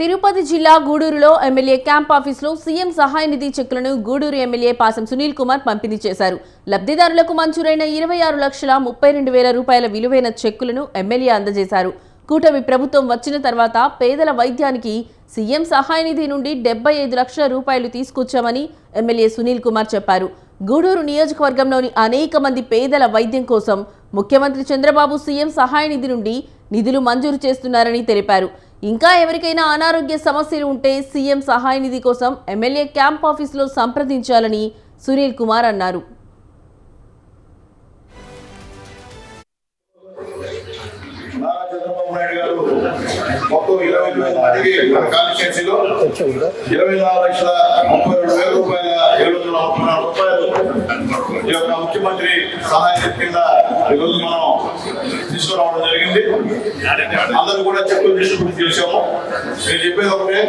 తిరుపతి జిల్లా గూడూరులో MLA camp ఆఫీసులో సీఎం సహాయ నిధి చెక్కులను గూడూరు ఎమ్మెల్యే పాసం సునీల్ కుమార్ పంపిణీ చేశారు. లబ్ధిదారులకు మంజూరైన ఇరవై ఆరు లక్షల ముప్పై రెండు వేల రూపాయల విలువైన చెక్కులను ఎమ్మెల్యే అందజేశారు. కూటమి ప్రభుత్వం వచ్చిన తర్వాత పేదల వైద్యానికి సీఎం సహాయ నిధి నుండి డెబ్బై ఐదు లక్షల రూపాయలు తీసుకొచ్చామని ఎమ్మెల్యే సునీల్ కుమార్ చెప్పారు. గూడూరు నియోజకవర్గంలోని అనేక మంది పేదల వైద్యం కోసం ముఖ్యమంత్రి చంద్రబాబు సీఎం సహాయ నిధి నుండి నిధులు మంజూరు చేస్తున్నారని తెలిపారు. ఇంకా ఎవరికైనా అనారోగ్య సమస్యలు ఉంటే సీఎం సహాయ నిధి కోసం ఎమ్మెల్యే క్యాంప్ ఆఫీసులో సంప్రదించాలని సునీల్ కుమార్ అన్నారు. మొత్తం ఇరవై మందికి కాన్స్టిట్యున్సీలో ఇరవై నాలుగు లక్షల ముప్పై రెండు వేల రూపాయల ఏడు వందల ముప్పై నాలుగు రూపాయలు ఈ యొక్క ముఖ్యమంత్రి సహాయ కింద ఈరోజు మనం తీసుకురావడం జరిగింది. అందరూ కూడా చెక్కులు డిస్ట్రిబ్యూట్ చేశాము నేను చెప్పేది ఒకటే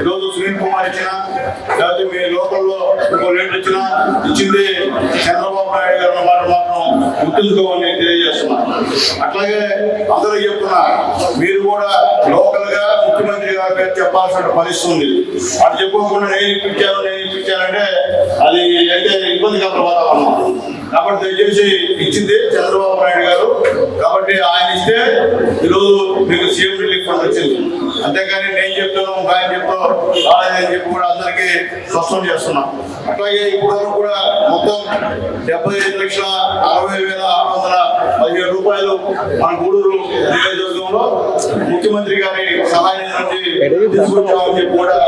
ఈరోజు సునీల్ కుమార్ ఇచ్చిన లేకపోతే మీ లోకల్లో ఇంకో లీటర్ ఇచ్చిన ఇచ్చింది చంద్రబాబు నాయుడు గారు మాట మాత్రం గుర్తుంచుకోవాలని తెలియజేస్తున్నాను అట్లాగే అందరూ చెప్తున్నా మీరు కూడా లోకల్గా ముఖ్యమంత్రి గారి పేరు చెప్పాల్సిన పరిస్థితుంది అది చెప్పుకోకుండా నేను ఇప్పించాను నేను ఇప్పించానంటే అది ఇబ్బంది ఇబ్బందికర వాతావరణం. కాబట్టి దయచేసి ఇచ్చింది చంద్రబాబు నాయుడు గారు. కాబట్టి ఆయన ఇస్తే ఈరోజు మీకు సీఎం రిలీఫ్ ఫండ్ వచ్చింది. అంతేకాని నేను చెప్తాను ఆయన చెప్తాను రాలేదని చెప్పి కూడా అందరికీ స్పష్టం చేస్తున్నాం. అట్లాగే ఇప్పుడు వరకు కూడా మొత్తం డెబ్బై ఐదు లక్షల అరవై వేల ఆరు వందల పదిహేడు రూపాయలు మన గూడూరు నియోజకవర్గంలో ముఖ్యమంత్రి గారి సహాయం నుంచి తీసుకొచ్చామని చెప్పి కూడా